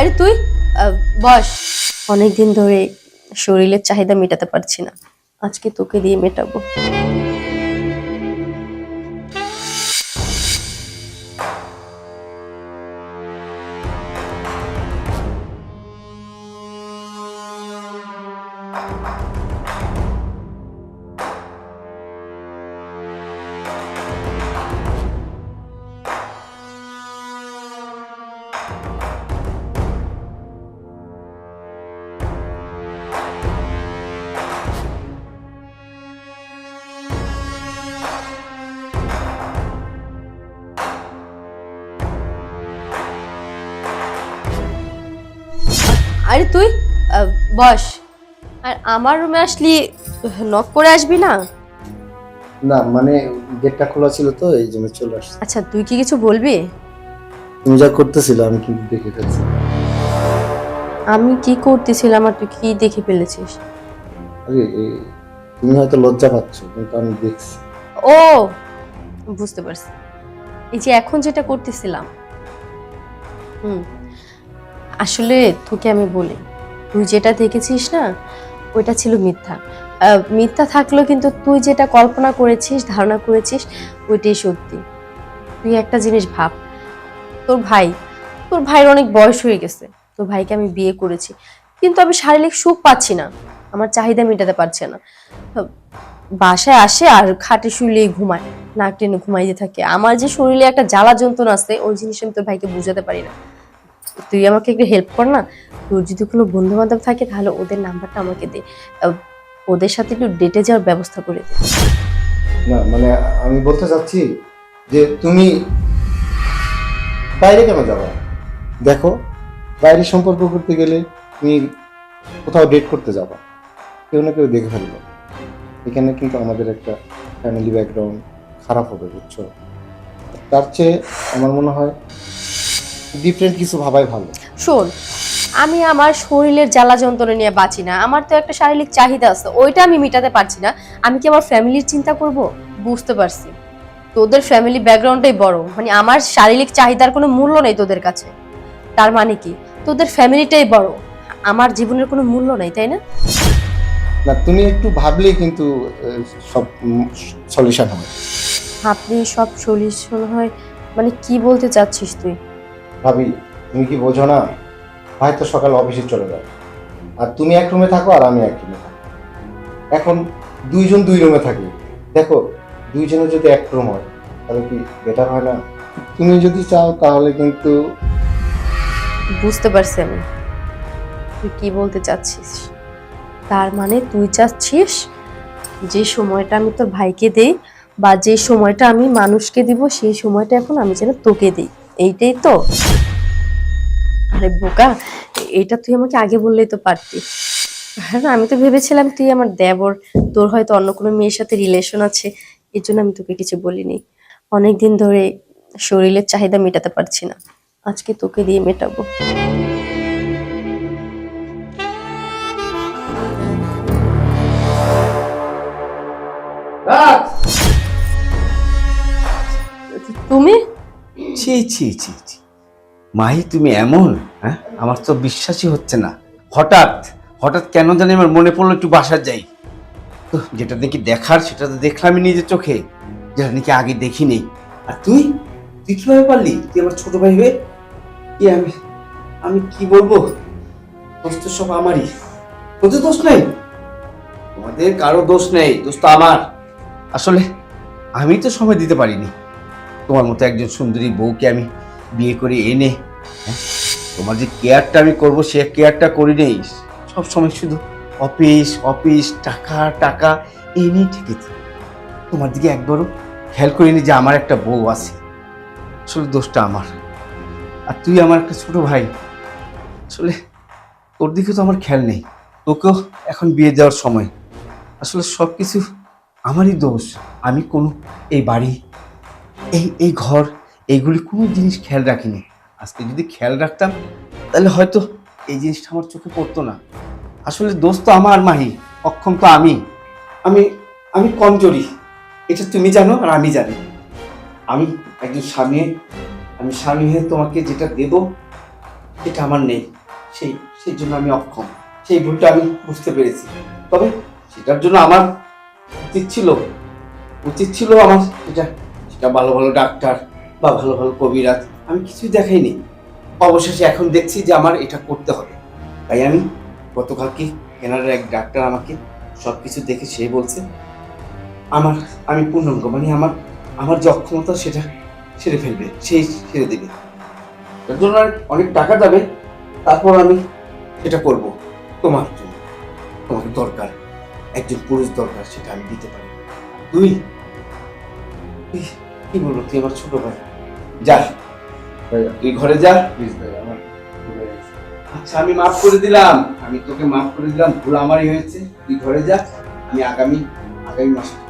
আরে তুই বস। অনেকদিন ধরে শরীরের চাহিদা মেটাতে পারছি না। আজকে তোকে দিয়ে মেটাবো। আরে তুই বস। আর আমার রুমে আসলি নক করে আসবি না? না মানে গেটটা খোলা ছিল তো এই জন্য চলে আসছে। আচ্ছা তুই কি কিছু বলবি? তুমি যা করতেছিল আমি কিন্তু দেখে ফেলছি। আমি কি করতেছিলাম আর তুই কি দেখে ফেলেছিস? আরে তুমি হয়তো লজ্জা পাচ্ছ কিন্তু আমি দেখছি। ও বুঝতে পারছি। এই যে এখন যেটা করতেছিলাম হুম আসলে তোকে আমি বলি, তুই যেটা দেখেছিস না, ওইটা ছিল মিথ্যা। মিথ্যা থাকলেও কিন্তু তুই যেটা কল্পনা করেছিস, ধারণা করেছিস, ওইটাই সত্যি। তুই একটা জিনিস ভাব, তোর ভাই, তোর ভাইয়ের অনেক বয়স হয়ে গেছে, তোর ভাইকে আমি বিয়ে করেছি, কিন্তু আমি শারীরিক সুখ পাচ্ছি না, আমার চাহিদা মেটাতে পারছে না। বাসায় আসে আর খাটে শুলেই ঘুমায়, নাক টেনে ঘুমাইতে থাকে। আমার যে শরীরে একটা জ্বালা যন্ত্রণা আছে, ওই জিনিস আমি তোর ভাইকে বুঝাতে পারি না। তুই আমাকে একটু হেল্প কর না? তোর যদি কোনো বন্ধু বান্ধব থাকে, তাহলে ওদের নাম্বারটা আমাকে দে। ওদের সাথে একটু ডেটে যাওয়ার ব্যবস্থা করে দে। না মানে আমি বলতে চাচ্ছি যে তুমি বাইরে কেন যাবে? দেখো বাইরে সম্পর্ক করতে গেলে তুমি কোথাও ডেট করতে যাবা। কেউ না কেউ দেখে ফেলবে। এখানে কিন্তু আমাদের একটা ফ্যামিলি ব্যাকগ্রাউন্ড খারাপ হবে, বুঝছ? তার চেয়ে আমার মনে হয় ডিফারেন্ট কিছু ভাবাই ভালো। শোন আমি আমার শরীরের জ্বালা যন্ত্রণা নিয়ে বাঁচি না। আমার তো একটা শারীরিক চাহিদা আছে ওইটা আমি মেটাতে পারছি না। আমি কি আমার ফ্যামিলির চিন্তা করব? বুঝতে পারছি। তোদের ফ্যামিলি ব্যাকগ্রাউন্ডটাই বড় মানে আমার শারীরিক চাহিদার কোনো মূল্য নেই তোদের কাছে। তার মানে কি? তোদের ফ্যামিলিটাই বড় আমার জীবনের কোনো মূল্য নেই তাই না? না তুমি একটু ভাবলেই কিন্তু সব সলিউশন হবে আপনি সব সলিউশন হয়। মানে কি বলতে চাচ্ছিস তুই? ভাবি, তুমি কি বোঝো না? ভাই তো সকাল অফিসে চলে যায় আর তুমি এক রুমে থাকো আর আমি এক রুমে এখন দুইজন দুই রুমে থাকি। দেখো দুইজনে যদি এক রুম হয়, তাহলে কি বেটার হয় না? তুমি যদি চাও, তাহলে কিন্তু বুঝতে পারছি আমি। তুই কি বলতে চাচ্ছিস? তার মানে তুই চাচ্ছিস, যে সময়টা আমি তোর ভাইকে দেই বা যে সময়টা আমি মানুষকে দিব, সেই সময়টা এখন আমি যেন তোকে দিই। এইটাই তো। আরে বোকা এটা তুই আমাকে আগে বললেই তো পারতি। হ্যাঁ আমি তো ভেবেছিলাম তুই আমার দেবর তোর হয়তো অন্য কোনো মেয়ের সাথে রিলেশন আছে এর জন্য আমি তোকে কিছু বলিনি। অনেকদিন ধরে শরীরের চাহিদা মেটাতে পারছি না আজকে তোকে দিয়ে মেটাবো। তুমি? ছি ছি ছি ছি। মাহি, তুমি এমন হ্যাঁ? আমার তো বিশ্বাসই হচ্ছে না। হঠাৎ হঠাৎ কেন জানি আমার মনে পড়ল একটু বাসার যাই। তো যেটা দেখি দেখার, সেটা তো দেখলামই নিজের চোখে, যেটা নাকি আগে দেখিনি। আর তুই? তুই কীভাবে পারলি? তুই আমার ছোট ভাই হয়ে? কি আমি আমি কি বলব? দোষ তো সব আমারই। তোদের দোষ নেই? তোমাদের কারও দোষ নেই, দোষ তো আমার। আসলে, আমি তো সময় দিতে পারিনি। তোমার মতো একজন সুন্দরী বউকে আমি বিয়ে করে এনে হ্যাঁ, তোমার যে কেয়ারটা আমি করব সে কেয়ারটা করি নেই। সব সময় শুধু অফিস অফিস টাকা টাকা এই নিয়ে ঠিকই। তোমার দিকে একবারও খেয়াল করিনি যে আমার একটা বউ আছে। আসলে দোষটা আমার। আর তুই আমার একটা ছোট ভাই। আসলে তোর দিকে তো আমার খেয়াল নেই। তোকেও এখন বিয়ে দেওয়ার সময়। আসলে সব কিছু আমারই দোষ। আমি কোনো এই বাড়ি এই এই ঘর, এইগুলি কোনো জিনিস খেয়াল রাখিনি। আজকে যদি খেয়াল রাখতাম, তাহলে হয়তো এই জিনিসটা আমার চোখে পড়তো না। আসলে দোষ তো আমার মাহি, অক্ষম তো আমি। আমি আমি কমজোরি। এটা তুমি জানো আর আমি জানি। আমি একজন স্বামী, আমি স্বামী হয়ে তোমাকে যেটা দেব, সেটা আমার নেই। সেই সেই জন্য আমি অক্ষম। সেই ভুলটা আমি বুঝতে পেরেছি। তবে সেটার জন্য আমার উচিত ছিল উচিত ছিল আমার সেটা সেটা ভালো ভালো ডাক্তার বা ভালো ভালো কবিরাজ, আমি কিছুই দেখাইনি। অবশেষে এখন দেখছি যে আমার এটা করতে হবে। তাই আমি গতকালকে কেনাডার এক ডাক্তার আমাকে সব কিছু দেখে সে বলছে, আমার, আমি পূর্ণাঙ্গ মানে আমার আমার যে অক্ষমতা সেটা সেরে ফেলবে, সেই সেরে দেবে। তার জন্য অনেক টাকা যাবে, তারপর আমি সেটা করব। তোমার জন্য, তোমাকে দরকার, একজন পুরুষ দরকার, সেটা আমি দিতে পারি। তুই কি বলব তুই আমার ছোট ভাই। যা। তুই ঘরে যা। প্লিজ আমার আচ্ছা আমি মাফ করে দিলাম। আমি তোকে মাফ করে দিলাম ভুল আমারই হয়েছে। তুই ঘরে যা। আমি আগামী আগামী মাসে